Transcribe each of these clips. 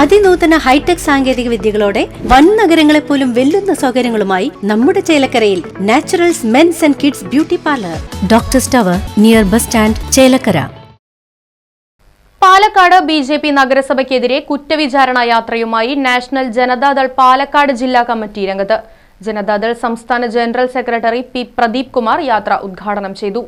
അതിനൂതന hi tech സാങ്കേതിക വിദ്യകളോടെ വൻ നഗരങ്ങളെ പോലും വെല്ലുന്ന സൗകര്യങ്ങളുമായി നമ്മുടെ ചേലക്കരയിൽ Naturals men's and kids beauty parlour. Doctor tower near bus stand Chelakkara. Palakkad B J P നഗരസഭയ്ക്കെതിരെ കുറ്റവിചാരണ യാത്രയുമായി നാഷണൽ ജനതാദൾ പാലക്കാട് ജില്ലാ കമ്മിറ്റി രംഗത്ത്. ജനതാദൾ സംസ്ഥാന general secretary P Pradeep Kumar യാത്ര ഉദ്ഘാടനം ചെയ്തു.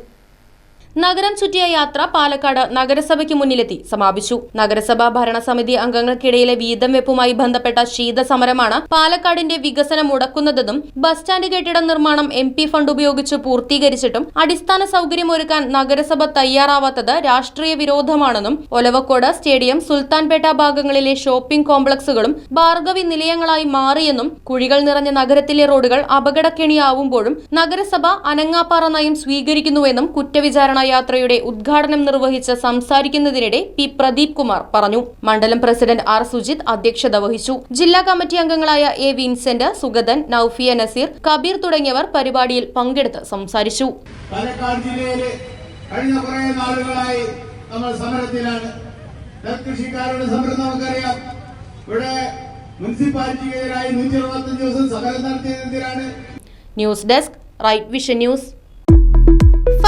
നഗരം ചുറ്റിയ യാത്ര പാലക്കാട് നഗരസഭയ്ക്ക് മുന്നിലെത്തി സമാപിച്ചു. നഗരസഭാ ഭരണസമിതി അംഗങ്ങൾക്കിടയിലെ വീതം വെപ്പുമായി ബന്ധപ്പെട്ട ശീതസമരമാണ് പാലക്കാടിന്റെ വികസനം മുടക്കുന്നതെന്നും ബസ് സ്റ്റാൻഡ് കെട്ടിട നിർമ്മാണം എം ഫണ്ട് ഉപയോഗിച്ച് പൂർത്തീകരിച്ചിട്ടും അടിസ്ഥാന സൗകര്യമൊരുക്കാൻ നഗരസഭ തയ്യാറാവാത്തത് രാഷ്ട്രീയ വിരോധമാണെന്നും ഒലവക്കോട് സ്റ്റേഡിയം സുൽത്താൻപേട്ട ഭാഗങ്ങളിലെ ഷോപ്പിംഗ് കോംപ്ലക്സുകളും ഭാർഗവി നിലയങ്ങളായി മാറിയെന്നും കുഴികൾ നിറഞ്ഞ നഗരത്തിലെ റോഡുകൾ അപകടക്കെണിയാവുമ്പോഴും നഗരസഭ അനങ്ങാപ്പാറ നയം സ്വീകരിക്കുന്നുവെന്നും കുറ്റവിചാരണ യാത്രയുടെ ഉദ്ഘാടനം നിർവഹിച്ച് സംസാരിക്കുന്നതിനിടെ പി പ്രദീപ് കുമാർ പറഞ്ഞു. മണ്ഡലം പ്രസിഡന്റ് ആർ സുജിത് അധ്യക്ഷത വഹിച്ചു. ജില്ലാ കമ്മിറ്റി അംഗങ്ങളായ എ വിൻസെന്റ് സുഗതൻ നൌഫിയ നസീർ കബീർ തുടങ്ങിയവർ പരിപാടിയിൽ പങ്കെടുത്ത് സംസാരിച്ചു. പാലക്കാട് ജില്ലയിലെ കഴിഞ്ഞ കുറെ നാളുകളായി നമ്മൾ സമരത്തിലാണ്. നെൽകൃഷിക്കാരുടെ സമരം നമുക്കറിയാം. ഇവിടെ മുനിസിപ്പാലിറ്റിക്കെതിരായി നൂറ്റി അറുപത്തഞ്ച് ദിവസം സമരം നടത്തിയതിനെതിരാണ് news desk Right Vision news.